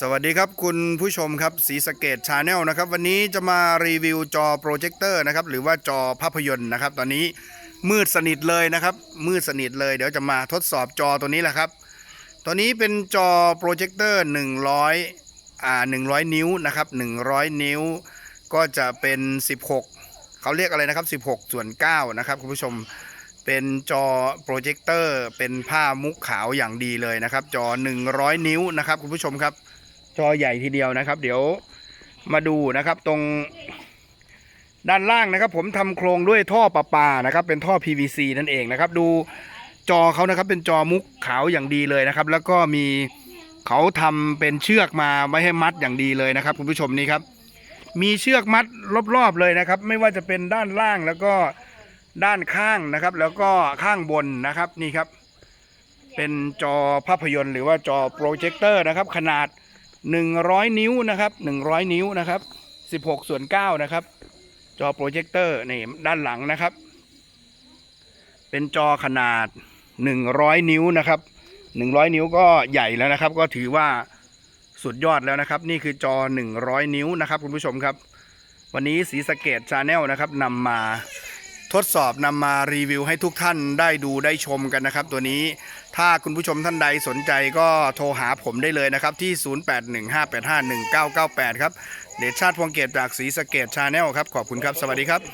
สวัสดีครับคุณผู้ชมครับสีสเกตชาแนลนะครับ วันนี้จะมารีวิวจอโปรเจคเตอร์นะครับ หรือว่าจอภาพยนตร์นะครับ ตอนนี้มืดสนิทเลยนะครับ มืดสนิทเลยเดี๋ยวจะมาทดสอบจอตัวนี้แหละครับ ตัวนี้เป็นจอโปรเจคเตอร์100อ่า100 นิ้วนะครับ 100 นิ้ว ก็จะเป็น 16 เขาเรียกอะไรนะครับ 16 ส่วน 9 นะครับคุณผู้ชม เป็นจอโปรเจคเตอร์เป็นผ้ามุกขาวอย่างดีเลยนะครับ จอ 100 นิ้วนะครับคุณผู้ชมครับ จอใหญ่ทีเดียวนะครับ เดี๋ยวมาดูนะครับตรงด้านล่างนะครับ ผมทำโครงด้วยท่อประปานะครับ เป็นท่อ PVC นั่นเองนะครับ ดูจอเขานะครับ เป็นจอมุกขาวอย่างดีเลยนะครับ แล้วก็มีเขาทำเป็นเชือกมาไว้ให้มัดอย่างดีเลยนะครับ คุณผู้ชมนี่ครับ มีเชือกมัดรอบๆเลยนะครับ ไม่ว่าจะเป็นด้านล่างแล้วก็ ด้านข้างนะครับ แล้วก็ข้างบนนะครับนี่ครับ เป็นจอภาพยนตร์หรือว่าจอโปรเจคเตอร์นะครับ ขนาด 100 นิ้วนะครับ 100 นิ้วนะครับ 16ส่วน9นะครับ จอโปรเจคเตอร์นี่ด้านหลังนะครับ เป็นจอขนาด 100 นิ้วนะครับ100 นิ้วก็ใหญ่แล้วนะครับ ก็ถือว่าสุดยอดแล้วนะครับ นี่คือจอ 100 นิ้วนะครับ คุณผู้ชมครับ วันนี้สีสเกตชาแนลนะครับนำมา ทดสอบนำมารีวิวให้ทุกท่านได้ดูได้ชมกันนะครับ ตัวนี้ถ้าคุณผู้ชมท่านใดสนใจก็โทรหาผมได้เลยนะครับ ที่ 0815851998 ครับ เดชชาติพวงเกตจากสีสะเกตชาแนลครับ ขอบคุณครับ สวัสดีครับ